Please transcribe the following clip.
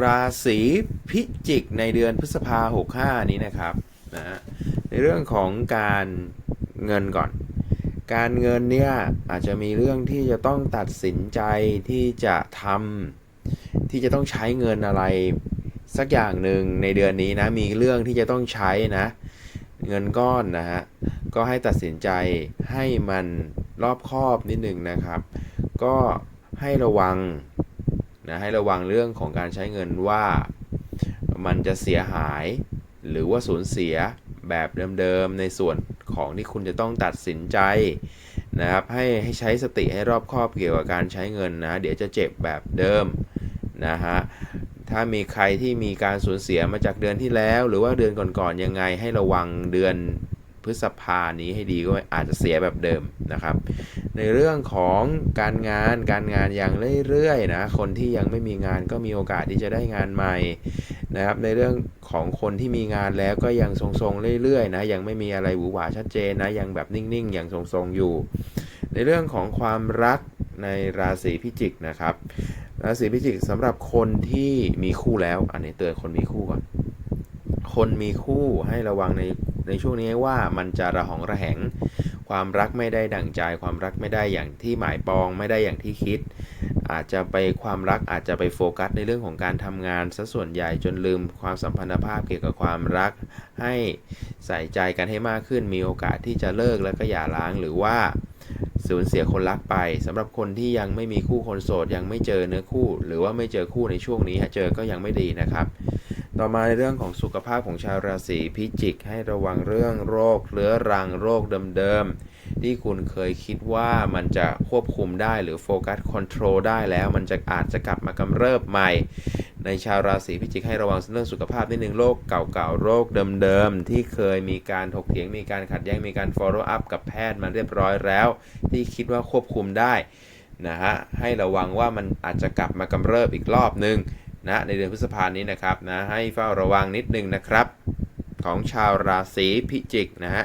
ราศีพิจิกในเดือนพฤษภาหกห้านี้นะครับนะฮะในเรื่องของการเงินก่อน การเงินเนี่ยอาจจะมีเรื่องที่จะต้องตัดสินใจที่จะทำที่จะต้องใช้เงินอะไรสักอย่างหนึ่งในเดือนนี้นะมีเรื่องที่จะต้องใช้นะ เงินก้อนนะฮะก็ให้ตัดสินใจให้มันรอบคอบนิดหนึ่งนะครับ ก็ให้ระวัง นะให้ระวังเรื่องของการใช้เงินว่ามันจะเสียหาย หรือว่าสูญเสียแบบเดิมๆในส่วนของที่คุณจะต้องตัดสินใจนะครับให้ให้ใช้สติให้รอบคอบเกี่ยวกับการใช้เงินนะ เดี๋ยวจะเจ็บแบบเดิมนะฮะถ้ามีใครที่มีการสูญเสียมาจากเดือนที่แล้ว หรือว่าเดือนก่อนๆยังไงให้ระวังเดือน ฤษภานี้ให้ดีก็อาจจะเสียแบบเดิมนะครับ ในเรื่องของการงานการงานอย่างเรื่อยๆนะคนที่ยังไม่มีงานก็มีโอกาสที่จะได้งานใหม่นะครับ ในเรื่องของคนที่มีงานแล้วก็ยังทรงๆเรื่อยๆนะยังไม่มีอะไรหวือหวาชัดเจนนะยังแบบนิ่งๆ อย่างทรงๆอยู่ ในเรื่องของความรักในราศีพิจิกนะครับ ราศีพิจิกสำหรับคนที่มีคู่แล้ว อันนี้เตือนคนมีคู่ก่อนคนมีคู่ให้ระวังใน ในช่วงนี้ว่ามันจะระหองระแหง ความรักไม่ได้ดั่งใจ ความรักไม่ได้อย่างที่หมายปอง ไม่ได้อย่างที่คิด อาจจะไปความรักอาจจะไปโฟกัสในเรื่องของการทำงานซะส่วนใหญ่จนลืมความสัมพันธภาพเกี่ยวกับความรัก ให้ใส่ใจกันให้มากขึ้น มีโอกาสที่จะเลิกแล้วก็หย่าร้างหรือว่าสูญเสียคนรักไปสำหรับคนที่ยังไม่มีคู่คนโสดยังไม่เจอเนื้อคู่ หรือว่าไม่เจอคู่ในช่วงนี้เจอก็ยังไม่ดีนะครับ ต่อมาในเรื่องของสุขภาพของชาวราศีพิจิกให้ระวังเรื่องโรคเรื้อรังโรคเดิมๆที่คุณเคยคิดว่ามันจะควบคุมได้หรือโฟกัสคอนโทรลได้แล้วมันจะอาจจะกลับมากำเริบใหม่ ในชาวราศีพิจิกให้ระวังเรื่องสุขภาพนิดนึงโรคเก่าๆโรคเดิมๆที่เคยมีการถกเถียงมีการขัดแย้งมีการ follow up กับแพทย์มาเรียบร้อยแล้ว ที่คิดว่าควบคุมได้นะฮะให้ระวังว่ามันอาจจะกลับมากำเริบอีกรอบนึง นะในเดือนพฤษภานี้นะครับนะให้เฝ้าระวังนิดนึงนะครับ ของชาวราศีพิจิกนะฮะ